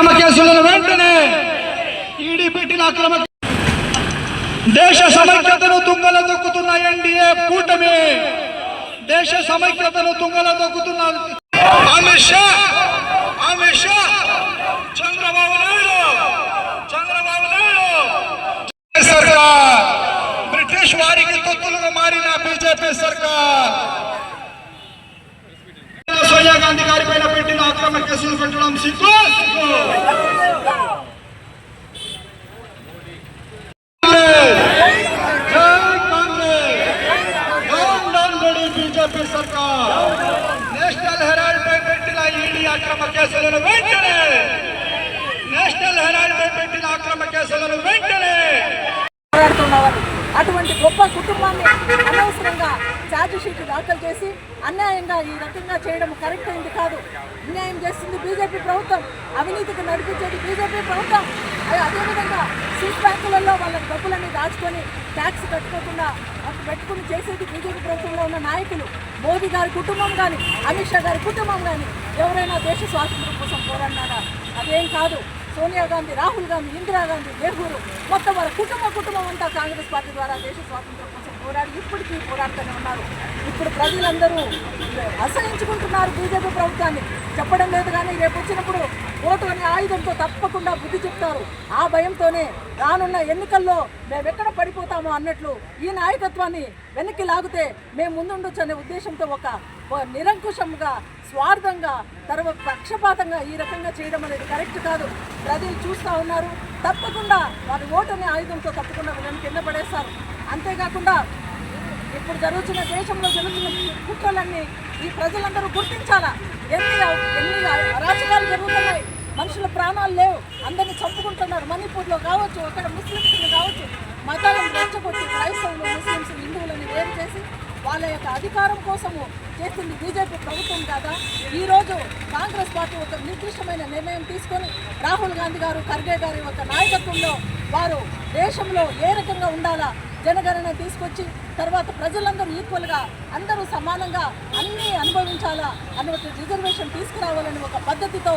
అక్రమ కేసులను వెంటనే ఈడీ పెట్టిన అక్రమ దేశ సమైక్యతను తుంగల దొక్కుతున్న ఎన్డీఏ కూటమి. దేశ సమైక్యతను తుంగల దొక్కుతున్న అమిత్ షా అమిత్ షా చంద్రబాబు నాయుడు చంద్రబాబు నాయుడు. సర్కార్ బ్రిటిష్ వారికి తొత్తులుగా మారిన బీజేపీ సర్కార్. సోనియా గాంధీ గారి పైన పెట్టిన అక్రమ కేసులు పెట్టడం సిగ్గు? సిగ్గు. జై కాంగ్రెస్ డౌన్ డౌన్ బడి బీజేపీ సర్కార్ నేషనల్ హెరాల్డ్ పై పెట్టిన ఈడీ అక్రమ కేసులను వెంటనే! నేషనల్ హెరాల్డ్ పై పెట్టిన అక్రమ కేసులను వెంటనే! పోరాడుతున్నవారు అటువంటి గొప్ప కుటుంబాన్ని అనవసరంగా ఛార్జిషీట్ దాఖలు చేసి అన్యాయంగా ఈ రకంగా చేయడం కరెక్ట్ అయింది కాదు. అన్యాయం చేస్తుంది బీజేపీ ప్రభుత్వం. అవినీతికి నడిపించేది బీజేపీ ప్రభుత్వం. అదే- అదేవిధంగా సీట్ బ్యాంకులలో వాళ్ళ డబ్బులన్నీ దాచుకొని ట్యాక్స్ కట్టుకోకుండా అటు పెట్టుకుని చేసేది బీజేపీ ప్రభుత్వంలో ఉన్న నాయకులు. మోదీ గారి కుటుంబం కానీ అమిత్ షా గారి కుటుంబం కానీ ఎవరైనా దేశ స్వాతంత్రం కోసం పోరాడినారా? అదేం కాదు. సోనియా గాంధీ రాహుల్ గాంధీ ఇందిరాగాంధీ నెహ్రూ మొత్తం వారి కుటుంబ కుటుంబం అంతా కాంగ్రెస్ పార్టీ ద్వారా దేశ స్వాతంత్రం కోసం పోరాడి ఇప్పటికీ పోరాడుతూనే ఉన్నారు. ఇప్పుడు ప్రజలందరూ అసహించుకుంటున్నారు బీజేపీ ప్రభుత్వాన్ని. చెప్పడం లేదు కానీ రేపు వచ్చినప్పుడు ఓటు అనే ఆయుధంతో తప్పకుండా బుద్ధి చెప్తారు. ఆ భయంతోనే రానున్న ఎన్నికల్లో మేము ఎక్కడ పడిపోతామో అన్నట్లు ఈ నాయకత్వాన్ని వెనక్కి లాగితే మేము ముందుండొచ్చు అనే ఉద్దేశంతో ఒక ఒక నిరంకుశంగా స్వార్థంగా తర్వాత పక్షపాతంగా ఈ రకంగా చేయడం అనేది కరెక్ట్ కాదు. ప్రజలు చూస్తూ ఉన్నారు. తప్పకుండా వారి ఓటు ఆయుధంతో తప్పకుండా వీళ్ళని కింద పడేస్తారు. అంతేకాకుండా ఇప్పుడు జరుగుతున్న దేశంలో జరుగుతున్న కుట్రలన్నీ ఈ ప్రజలందరూ గుర్తించాలా? ఎన్ని ఎన్ని అరాచకాలు జరుగుతున్నాయి? మనుషుల ప్రాణాలు లేవు. అందరిని చంపుకుంటున్నారు. మణిపూర్లో కావచ్చు అక్కడ ముస్లింస్ని కావచ్చు. మతాలను రెచ్చగొట్టి క్రైస్తవులు ముస్లింస్ హిందువులని వేరు చేసి వాళ్ళ యొక్క అధికారం కోసము చేసింది బీజేపీ ప్రభుత్వం కాదా? ఈరోజు కాంగ్రెస్ పార్టీ ఒక నిర్దిష్టమైన నిర్ణయం తీసుకొని రాహుల్ గాంధీ గారు ఖర్గే గారి యొక్క నాయకత్వంలో వారు దేశంలో ఏ రకంగా ఉండాలా? జనగణన తీసుకొచ్చి తర్వాత ప్రజలందరూ ఈక్వల్గా అందరూ సమానంగా అన్నీ అనుభవించాలా అన్నటువంటి రిజర్వేషన్ తీసుకురావాలని ఒక పద్ధతితో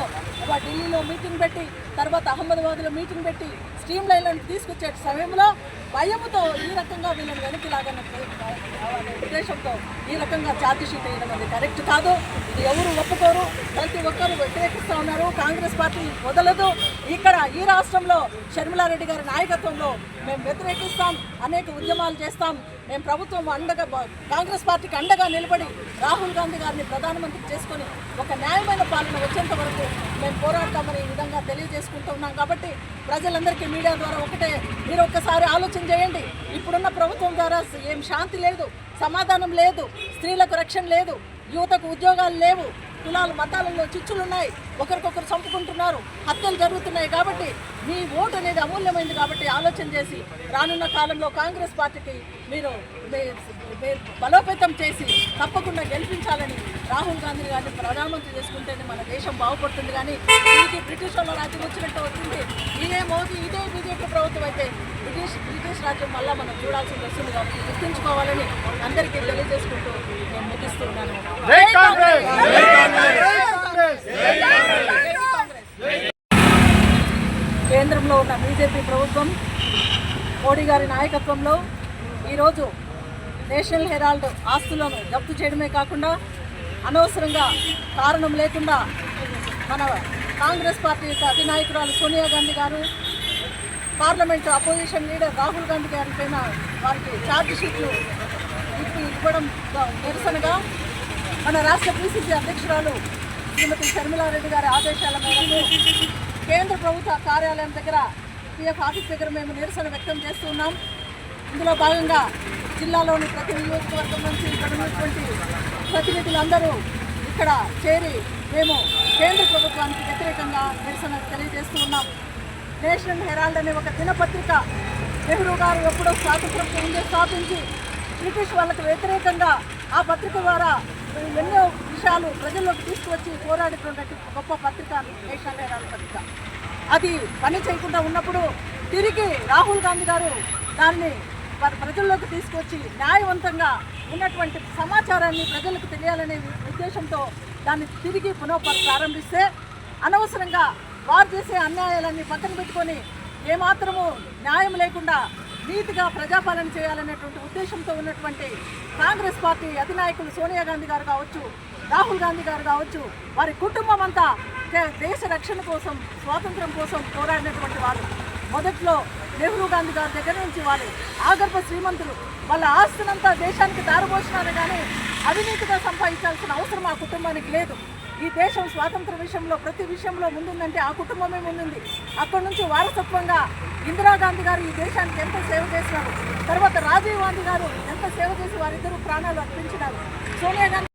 ఢిల్లీలో మీటింగ్ పెట్టి తర్వాత అహ్మదాబాద్లో మీటింగ్ పెట్టి స్ట్రీమ్ లైన్లను తీసుకొచ్చే సమయంలో భయముతో ఈ రకంగా వీళ్ళని వెనక్కి లాగన్న ఉద్దేశంతో ఈ రకంగా ఛార్జీషీట్ వేయడం అది కరెక్ట్ కాదు. ఇది ఎవరు ఒప్పుకోరు? ప్రతి ఒక్కరు వ్యతిరేకిస్తూ ఉన్నారు. కాంగ్రెస్ పార్టీ వదలదు. ఇక్కడ ఈ రాష్ట్రంలో షర్మిలారెడ్డి గారి నాయకత్వంలో మేము వ్యతిరేకిస్తాం. అనేక ఉద్యమాలు చేస్తాం. మేము ప్రభుత్వం అండగా కాంగ్రెస్ పార్టీకి అండగా నిలబడి రాహుల్ గాంధీ గారిని ప్రధానమంత్రి చేసుకొని ఒక న్యాయమైన పాలన వచ్చేంత వరకు మేము పోరాడతామని ఈ విధంగా తెలియజేసుకుంటూ ఉన్నాం. కాబట్టి ప్రజలందరికీ మీడియా ద్వారా ఒకటే మీరు ఒక్కసారి ఆలోచన చేయండి. ఇప్పుడున్న ప్రభుత్వం ద్వారా ఏం శాంతి లేదు సమాధానం లేదు స్త్రీలకు రక్షణ లేదు యువతకు ఉద్యోగాలు లేవు. కులాలు మతాలలో చిచ్చులు ఉన్నాయి ఒకరికొకరు చంపుకుంటున్నారు. హత్యలు జరుగుతున్నాయి కాబట్టి మీ ఓటు అనేది అమూల్యమైంది కాబట్టి ఆలోచన చేసి రానున్న కాలంలో కాంగ్రెస్ పార్టీకి మీరు బలోపేతం చేసి తప్పకుండా గెలిపించాలని రాహుల్ గాంధీ గారిని ప్రధానమంత్రి చేసుకుంటేనే మన దేశం బాగుపడుతుంది కానీ దీనికి బ్రిటిష్ వాళ్ళ రాజ్యం వచ్చినట్టు వచ్చింది ఇదే మోదీ ఇదే బీజేపీ ప్రభుత్వం అయితే బ్రిటిష్ బ్రిటిష్ రాజ్యం వల్ల మనం చూడాల్సింది వస్తుంది కాబట్టి గుర్తుంచుకోవాలని అందరికీ తెలియజేసుకుంటూ నేను ముగిస్తున్నాను జై కాంగ్రెస్! జై కాంగ్రెస్! కేంద్రంలో ఉన్న బీజేపీ ప్రభుత్వం మోడీ గారి నాయకత్వంలో ఈరోజు నేషనల్ హెరాల్డ్ ఆస్తులను జప్తు చేయడమే కాకుండా అనవసరంగా కారణం లేకుండా మన కాంగ్రెస్ పార్టీ యొక్క అధినాయకురాలు సోనియా గాంధీ గారు parliament opposition leader Rahul Gandhi గారి పైన వారికి ఛార్జ్ షీట్లు ఇప్పి ఇవ్వడం నిరసనగా మన రాష్ట్ర పిసిసి అధ్యక్షురాలు శ్రీమతి షర్మిలారెడ్డి గారి ఆదేశాల మేరకు కేంద్ర ప్రభుత్వ కార్యాలయం దగ్గర పిఎఫ్ ఆఫీస్ దగ్గర మేము నిరసన వ్యక్తం చేస్తున్నాం. ఇందులో భాగంగా జిల్లాలోని ప్రతి నియోజకవర్గం నుంచి ఇక్కడ ఉన్నటువంటి ప్రతినిధులందరూ ఇక్కడ చేరి మేము కేంద్ర ప్రభుత్వానికి వ్యతిరేకంగా నిరసన తెలియజేస్తూ ఉన్నాం. నేషనల్ హెరాల్డ్ అనే ఒక దినపత్రిక నెహ్రూ గారు ఎప్పుడో స్వాతంత్రం ముందే స్థాపించి బ్రిటిష్ వాళ్ళకు వ్యతిరేకంగా ఆ పత్రిక ద్వారా ఎన్నో విషయాలు ప్రజల్లోకి తీసుకువచ్చి పోరాడుతున్నటువంటి గొప్ప పత్రిక నేషనల్ హెరాల్డ్ పత్రిక. అది పని చేయకుండా ఉన్నప్పుడు తిరిగి రాహుల్ గాంధీ గారు దాన్ని వారి ప్రజల్లోకి తీసుకొచ్చి న్యాయవంతంగా ఉన్నటువంటి సమాచారాన్ని ప్రజలకు తెలియాలనే ఉద్దేశంతో దాన్ని తిరిగి పునః ప్రారంభిస్తే అనవసరంగా వారు చేసే అన్యాయాలన్నీ పక్కన పెట్టుకొని ఏమాత్రము న్యాయం లేకుండా నీతిగా ప్రజాపాలన చేయాలనేటువంటి ఉద్దేశంతో ఉన్నటువంటి కాంగ్రెస్ పార్టీ అధినాయకులు సోనియా గాంధీ గారు కావచ్చు రాహుల్ గాంధీ గారు కావచ్చు వారి కుటుంబం అంతా దే- దేశ రక్షణ కోసం స్వాతంత్రం కోసం పోరాడినటువంటి వారు మొదట్లో నెహ్రూ గాంధీ గారి దగ్గర నుంచి వారు ఆగర్భ శ్రీమంతులు. వాళ్ళ ఆస్తులంతా దేశానికి దారబోసినారు కానీ అవినీతిగా సంపాదించాల్సిన అవసరం ఆ కుటుంబానికి లేదు. ఈ దేశం స్వాతంత్ర విషయంలో ప్రతి విషయంలో ముందుందంటే ఆ కుటుంబమే ముందుంది. అక్కడి నుంచి వారసత్వంగా ఇందిరాగాంధీ గారు ఈ దేశానికి ఎంత సేవ చేసినారు తర్వాత రాజీవ్ గాంధీ గారు ఎంత సేవ చేసి వారిద్దరూ ప్రాణాలు అర్పించినారు. సోనియా గాంధీ